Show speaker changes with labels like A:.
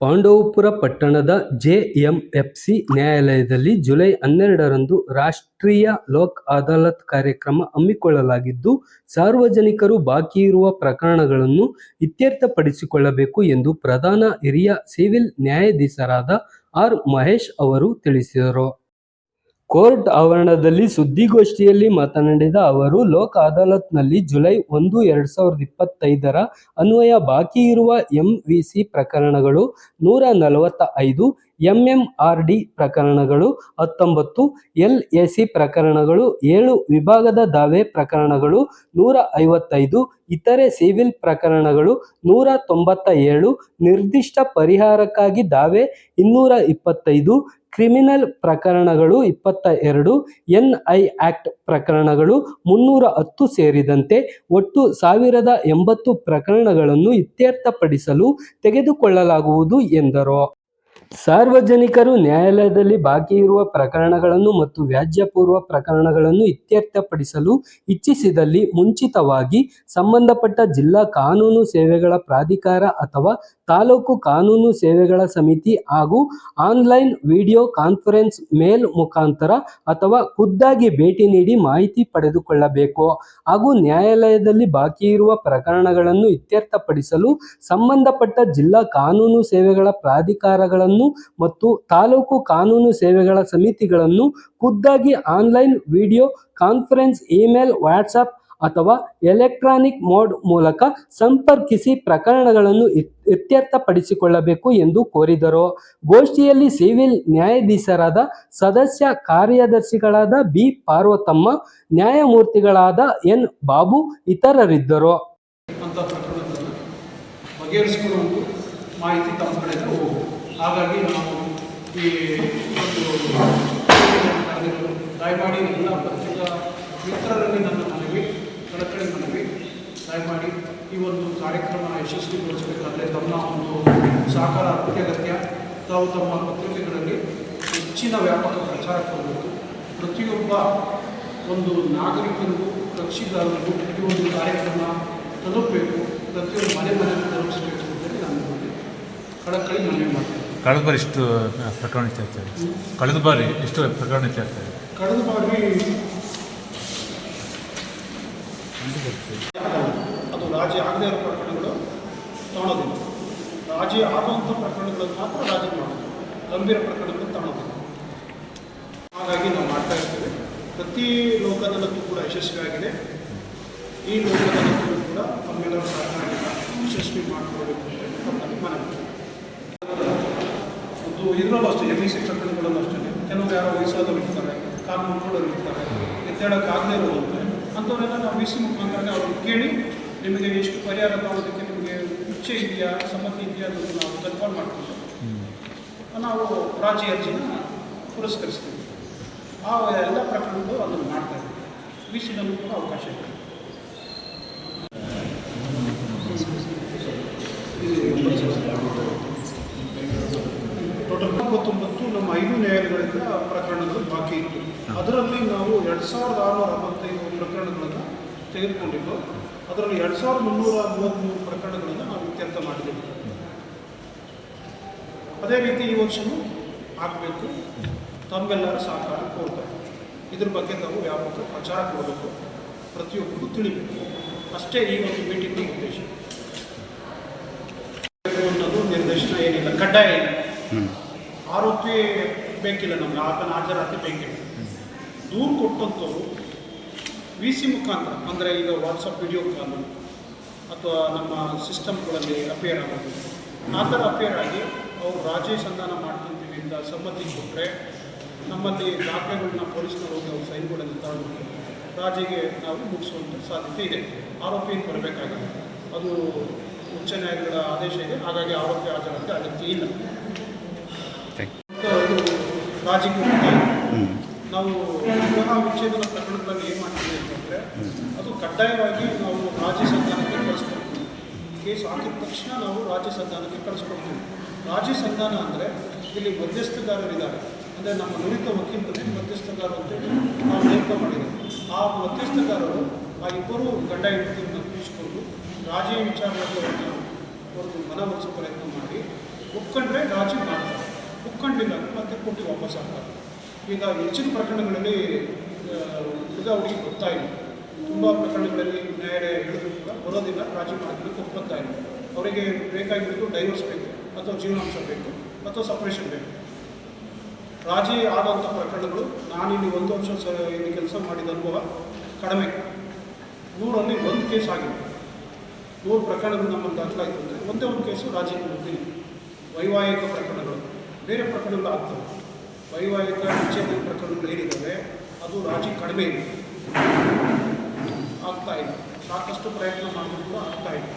A: ಪಾಂಡವಪುರ ಪಟ್ಟಣದ ಜೆಎಂಎಫ್ಸಿ ನ್ಯಾಯಾಲಯದಲ್ಲಿ ಜುಲೈ ಹನ್ನೆರಡರಂದು ರಾಷ್ಟ್ರೀಯ ಲೋಕ್ ಅದಾಲತ್ ಕಾರ್ಯಕ್ರಮ ಹಮ್ಮಿಕೊಳ್ಳಲಾಗಿದ್ದು, ಸಾರ್ವಜನಿಕರು ಬಾಕಿ ಇರುವ ಪ್ರಕರಣಗಳನ್ನು ಇತ್ಯರ್ಥಪಡಿಸಿಕೊಳ್ಳಬೇಕು ಎಂದು ಪ್ರಧಾನ ಹಿರಿಯ ಸಿವಿಲ್ ನ್ಯಾಯಾಧೀಶರಾದ ಆರ್ ಮಹೇಶ್ ಅವರು ತಿಳಿಸಿದರು. ಕೋರ್ಟ್ ಆವರಣದಲ್ಲಿ ಸುದ್ದಿಗೋಷ್ಠಿಯಲ್ಲಿ ಮಾತನಾಡಿದ ಅವರು, ಲೋಕ್ ಅದಾಲತ್ನಲ್ಲಿ ಜುಲೈ ಒಂದು, ಎರಡ್ ಸಾವಿರದ ಇಪ್ಪತ್ತೈದರ ಅನ್ವಯ ಬಾಕಿ ಇರುವ ಎಂವಿಸಿ ಪ್ರಕರಣಗಳು ನೂರ ನಲವತ್ತ ಐದು ಎಂಎಂಆರ್ಡಿ ಪ್ರಕರಣಗಳು, ಹತ್ತೊಂಬತ್ತು ಎಲ್ ಎ ಸಿ ಪ್ರಕರಣಗಳು, ಏಳು ವಿಭಾಗದ ದಾವೆ ಪ್ರಕರಣಗಳು, ನೂರ ಐವತ್ತೈದು ಇತರೆ ಸಿವಿಲ್ ಪ್ರಕರಣಗಳು, ನೂರ ತೊಂಬತ್ತ ಏಳು ನಿರ್ದಿಷ್ಟ ಪರಿಹಾರಕ್ಕಾಗಿ ದಾವೆ, ಇನ್ನೂರ ಇಪ್ಪತ್ತೈದು ಕ್ರಿಮಿನಲ್ ಪ್ರಕರಣಗಳು, ಇಪ್ಪತ್ತ ಎರಡು ಎನ್ ಐ ಆಕ್ಟ್ ಪ್ರಕರಣಗಳು, ಮುನ್ನೂರ ಹತ್ತು ಸೇರಿದಂತೆ ಒಟ್ಟು ಸಾವಿರದ ಎಂಬತ್ತು ಪ್ರಕರಣಗಳನ್ನು ಇತ್ಯರ್ಥಪಡಿಸಲು ತೆಗೆದುಕೊಳ್ಳಲಾಗುವುದು ಎಂದರು. ಸಾರ್ವಜನಿಕರು ನ್ಯಾಯಾಲಯದಲ್ಲಿ ಬಾಕಿ ಇರುವ ಪ್ರಕರಣಗಳನ್ನು ಮತ್ತು ವ್ಯಾಜ್ಯಪೂರ್ವ ಪ್ರಕರಣಗಳನ್ನು ಇತ್ಯರ್ಥಪಡಿಸಲು ಇಚ್ಛಿಸಿದಲ್ಲಿ ಮುಂಚಿತವಾಗಿ ಸಂಬಂಧಪಟ್ಟ ಜಿಲ್ಲಾ ಕಾನೂನು ಸೇವೆಗಳ ಪ್ರಾಧಿಕಾರ ಅಥವಾ ತಾಲೂಕು ಕಾನೂನು ಸೇವೆಗಳ ಸಮಿತಿ ಹಾಗೂ ಆನ್ಲೈನ್ ವಿಡಿಯೋ ಕಾನ್ಫರೆನ್ಸ್ ಮೇಲ್ ಮುಖಾಂತರ ಅಥವಾ ಖುದ್ದಾಗಿ ಭೇಟಿ ನೀಡಿ ಮಾಹಿತಿ ಪಡೆದುಕೊಳ್ಳಬೇಕು. ಹಾಗೂ ನ್ಯಾಯಾಲಯದಲ್ಲಿ ಬಾಕಿ ಇರುವ ಪ್ರಕರಣಗಳನ್ನು ಇತ್ಯರ್ಥಪಡಿಸಲು ಸಂಬಂಧಪಟ್ಟ ಜಿಲ್ಲಾ ಕಾನೂನು ಸೇವೆಗಳ ಪ್ರಾಧಿಕಾರಗಳನ್ನು ಮತ್ತು ತಾಲೂಕು ಕಾನೂನು ಸೇವೆಗಳ ಸಮಿತಿಗಳನ್ನು ಖುದ್ದಾಗಿ online video conference email WhatsApp ಅಥವಾ ಎಲೆಕ್ಟ್ರಾನಿಕ್ ಮೋಡ್ ಮೂಲಕ ಸಂಪರ್ಕಿಸಿ ಪ್ರಕರಣಗಳನ್ನು ಇತ್- ಇತ್ಯರ್ಥಪಡಿಸಿಕೊಳ್ಳಬೇಕು ಎಂದು ಕೋರಿದರು. ಗೋಷ್ಠಿಯಲ್ಲಿ ಸಿವಿಲ್ ನ್ಯಾಯಾಧೀಶರಾದ ಸದಸ್ಯ ಕಾರ್ಯದರ್ಶಿಗಳಾದ ಬಿ. ಪಾರ್ವತಮ್ಮ, ನ್ಯಾಯಮೂರ್ತಿಗಳಾದ ಎನ್. ಬಾಬು ಇತರರಿದ್ದರು.
B: ಮಾಹಿತಿ ಹಾಗಾಗಿ ನಾವು ಈ ಒಂದು ದಯಮಾಡಿ ಎಲ್ಲ ಪತ್ರಿಕಾ ಮಿತ್ರರಲ್ಲಿ ನನ್ನ ಕಳಕಳಿ ಮನವಿ ದಯಮಾಡಿ ಈ ಒಂದು ಕಾರ್ಯಕ್ರಮ ಯಶಸ್ವಿಗೊಳಿಸಬೇಕಾದ್ರೆ ತಮ್ಮ ಒಂದು ಸಹಕಾರ ಅತ್ಯಗತ್ಯ ತಾವು ತಮ್ಮ ಪತ್ರಿಕೆಗಳಲ್ಲಿ ಹೆಚ್ಚಿನ ವ್ಯಾಪಕ ಪ್ರಚಾರ ಕೊಡಬೇಕು ಪ್ರತಿಯೊಬ್ಬ ಒಂದು ನಾಗರಿಕರಿಗೂ ಕಕ್ಷಿದಾರರಿಗೂ ಈ ಒಂದು ಕಾರ್ಯಕ್ರಮ ತಲುಪಬೇಕು ಪ್ರತಿಯೊಂದು ಮನೆ ಮನೆ ತಲುಪಿಸಬೇಕು ಅಂತೇಳಿ ನಾನು ಕಳಕಳಿ ಮನವಿ ಮಾಡ್ತೇನೆ
C: ಕಳೆದ ಬಾರಿ ಇಷ್ಟು ಪ್ರಕರಣ ಆಗಿದೆ. ಕಳೆದ ಬಾರಿ ಇಷ್ಟು ಪ್ರಕರಣ.
B: ಕಳೆದ ಬಾರಿ ಅದು ರಾಜಿ ಆಗದೇ ಇರೋ ಪ್ರಕರಣಗಳು ತಗೊಳ್ಳೋದಿಲ್ಲ ರಾಜಿ ಆಗುವಂಥ ಪ್ರಕರಣಗಳನ್ನು ಮಾತ್ರ ರಾಜಿ ಮಾಡೋದು. ಗಂಭೀರ ಪ್ರಕರಣಗಳನ್ನು ತಗೊಳ್ಳೋದಿಲ್ಲ ಹಾಗಾಗಿ ನಾವು ಮಾಡ್ತಾ ಇರ್ತೇವೆ. ಪ್ರತಿ ಲೋಕದಲ್ಲೂ ಕೂಡ ಯಶಸ್ವಿಯಾಗಿದೆ. ಈ ಲೋಕದಲ್ಲೂ ಕೂಡ ನಮ್ಮೆಲ್ಲರ ಸಹಕಾರದಿಂದ ಯಶಸ್ವಿ ಮಾಡಿಕೊಳ್ಬೇಕು ಅಂತ ಮನವಿ ಒಂದು ಇದರಲ್ಲೂ ಅಷ್ಟೇ ಎಂ ಸಿ ಪ್ರಕರಣಗಳಲ್ಲೂ ಅಷ್ಟೇ. ಕೆಲವರು ಯಾರೋ ವಯಸ್ಸಾದವರು ಇರ್ತಾರೆ, ಕಾನೂನು ಮುಟ್ಕೊಳ್ಳೋರು ಇರ್ತಾರೆ. ಎತ್ತಾಡೋಕ್ಕಾಗದೇ ಇರೋದಂತೆ ಅಂಥವರೆಲ್ಲ ನಾವು ವಿ ಸಿ ಮುಖಾಂತರ ಅವ್ರನ್ನ ಕೇಳಿ ನಿಮಗೆ ಎಷ್ಟು ಪರಿಹಾರ ಮಾಡೋದಕ್ಕೆ ನಿಮಗೆ ಇಚ್ಛೆ ಇದೆಯಾ ಸಮ್ಮತಿ ಇದೆಯಾ ಅನ್ನೋದು ನಾವು ಕನ್ಫರ್ಮ್ ಮಾಡ್ತೀವಿ ನಾವು ರಾಜಿ ಅರ್ಜಿನ ಪುರಸ್ಕರಿಸ್ತೀವಿ ಆ ಎಲ್ಲ ಪ್ರಕರಣಗಳು ಅದನ್ನು ಮಾಡ್ತಾ ಇದ್ದೀವಿ ವಿ ಸಿನಲ್ಲೂ ಕೂಡ ಅವಕಾಶ ಇದೆ ಟೋಟಲ್ ಇಪ್ಪತ್ತೊಂಬತ್ತು ನಮ್ಮ ಐದು ನ್ಯಾಯಾಲಯಗಳಿಂದ ಪ್ರಕರಣಗಳು ಬಾಕಿ ಇತ್ತು ಅದರಲ್ಲಿ ನಾವು ಎರಡು ಸಾವಿರದ ಆರುನೂರ ಅರವತ್ತೈದು ಪ್ರಕರಣಗಳನ್ನು ತೆಗೆದುಕೊಂಡಿದ್ದು ಅದರಲ್ಲಿ ಎರಡು ಸಾವಿರದ ಮುನ್ನೂರ ಮೂವತ್ತ್ಮೂರು ಪ್ರಕರಣಗಳನ್ನು ನಾವು ಇತ್ಯರ್ಥ ಮಾಡಿದ್ದೇವೆ. ಅದೇ ರೀತಿ ಈ ವರ್ಷವೂ ಆಗಬೇಕು. ತಮ್ಮೆಲ್ಲರ ಸಹಕಾರ ಕೋರ್ತಾರೆ ಇದ್ರ ಬಗ್ಗೆ ನಾವು ವ್ಯಾಪಕ ಪ್ರಚಾರ ಕೊಡಬೇಕು. ಪ್ರತಿಯೊಬ್ಬರಿಗೂ ತಿಳಿಬೇಕು. ಅಷ್ಟೇ ಈ ಒಂದು ಮೀಟಿಂಗ್ ಉದ್ದೇಶ. ಅನ್ನೋದು ನಿರ್ದೇಶನ ಏನಿಲ್ಲ. ಕಡ್ಡಾಯ ಇಲ್ಲ ಆರೋಪಿ ಬೇಕಿಲ್ಲ ನಮ್ಗೆ. ಆತನ ಹಾಜರಾತಿ ಬೇಕಿಲ್ಲ. ದೂರು ಕೊಟ್ಟಂಥವ್ರು ವಿ ಸಿ ಮುಖಾಂತರ ಅಂದರೆ ಈಗ ವಾಟ್ಸಪ್ ವಿಡಿಯೋ ಕಾಲು ಅಥವಾ ನಮ್ಮ ಸಿಸ್ಟಮ್ಗಳಲ್ಲಿ ಅಪೇರ್ ಆಗೋದು. ಆ ಥರ ಅಪೇರ್ ಆಗಿ ಅವರು ರಾಜೇಶ್ ಸಂಧಾನ ಮಾಡ್ಕೊಂತೀವಿ ಅಂತ ಸಮ್ಮತಿ ಕೊಟ್ಟರೆ ನಮ್ಮಲ್ಲಿ ದಾಖಲೆಗಳನ್ನ ಪೊಲೀಸ್ನವರು ಹೋಗಿ ಅವ್ರು ಸೈನ್ಗಳನ್ನು ತಗೊಂಡು ರಾಜಿಗೆ ನಾವು ಮುಗಿಸುವಂಥ ಸಾಧ್ಯತೆ ಇದೆ. ಆರೋಪಿ ಬರಬೇಕಾಗಿದೆ ಅದು ಉಚ್ಚ ನ್ಯಾಯಾಲಯಗಳ ಆದೇಶ ಇದೆ. ಹಾಗಾಗಿ ಆರೋಪಿ ಆಚರಣೆ ಅಗತ್ಯ ಇಲ್ಲ. ಮತ್ತು ನಾವು ವಿವಾಹ ವಿಚ್ಛೇದನ ಪ್ರಕರಣಗಳಲ್ಲಿ ಏನು ಮಾಡ್ತೀವಿ ಅಂತಂದರೆ ಅದು ಕಡ್ಡಾಯವಾಗಿ ನಾವು ರಾಜ್ಯ ಸಂಧಾನಕ್ಕೆ ಕಳಿಸ್ಕೊಡ್ತೀವಿ. ಕೇಸ್ ಹಾಕಿದ ತಕ್ಷಣ ನಾವು ರಾಜ್ಯ ಸಂಧಾನಕ್ಕೆ ಕಳಿಸ್ಕೊಡ್ತೀವಿ. ರಾಜ್ಯ ಸಂಧಾನ ಅಂದರೆ ಇಲ್ಲಿ ಮಧ್ಯಸ್ಥಗಾರರಿದ್ದಾರೆ ಅಂದರೆ ನಮ್ಮ ನುರಿತ ವಕೀಲರಲ್ಲಿ ಮಧ್ಯಸ್ಥಗಾರರು ಅಂತೇಳಿ ನಾವು ನೇಮಕ ಮಾಡಿದ್ದೀವಿ. ಆ ಮಧ್ಯಸ್ಥಗಾರರು ಆ ಇಬ್ಬರು ಗಂಡ ಹೆಂಡತಿಯನ್ನು ಕೂರಿಸ್ಕೊಂಡು ರಾಜಿ ವಿಚಾರವಾಗಿ ಅವ್ರನ್ನ ಒಂದು ಮನವೊಲಿಸೋ ಪ್ರಯತ್ನ ಮಾಡಿ, ಒಪ್ಕೊಂಡ್ರೆ ರಾಜಿ ಮಾಡ್ತಾರೆ. ಒಪ್ಕೊಂಡಿಲ್ಲ ಮತ್ತೆ ಕೊಟ್ಟು ವಾಪಸ್ ಆಗ್ತಾರೆ ಈಗ ಹೆಚ್ಚಿನ ಪ್ರಕರಣಗಳಲ್ಲಿ ಈಗ ಹುಡುಗಿ ಗೊತ್ತಾ ಇಲ್ಲ. ತುಂಬ ಪ್ರಕರಣಗಳಲ್ಲಿ ನ್ಯಾಯಾಲಯ ಹೇಳಿದ್ರು ಕೂಡ ಬರೋದಿಲ್ಲ ರಾಜಿ ಮಾಡೋದಕ್ಕೆ ಒಪ್ಪತ್ತಾ ಇಲ್ಲ. ಅವರಿಗೆ ಬೇಕಾಗಿರೋದು ಡೈವರ್ಸ್ ಬೇಕು, ಅಥವಾ ಜೀವನಾಂಶ ಬೇಕು, ಅಥವಾ ಸಪ್ರೇಷನ್ ಬೇಕು. ರಾಜಿ ಆದಂಥ ಪ್ರಕರಣಗಳು, ನಾನಿಲ್ಲಿ ಒಂದು ವರ್ಷ ಇಲ್ಲಿ ಕೆಲಸ ಮಾಡಿದ ಅನುಭವ ಕಡಿಮೆ. ನೂರಲ್ಲಿ ಒಂದು ಕೇಸ್ ಆಗಿದೆ. ನೂರು ಪ್ರಕರಣಗಳು ನಮ್ಮಲ್ಲಿ ದಾಖಲಾಯಿತು ಒಂದೇ ಒಂದು ಕೇಸು ರಾಜಿ ಮುಗ್ದಿಲ್ಲ ವೈವಾಹಿಕ ಪ್ರಕರಣಗಳು, ಬೇರೆ ಪ್ರಕರಣಗಳು ಆಗ್ತವೆ. ವೈವಾಹಿಕ ವಿಚ್ಛೇದನ ಪ್ರಕರಣಗಳು ಏನಿದ್ದಾವೆ ಅದು ರಾಜಿ ಕಡಿಮೆ ಇದೆ. ಆಗ್ತಾ ಇದೆ. ಸಾಕಷ್ಟು ಪ್ರಯತ್ನ ಮಾಡಿದ್ರು ಕೂಡ ಆಗ್ತಾ ಇಲ್ಲ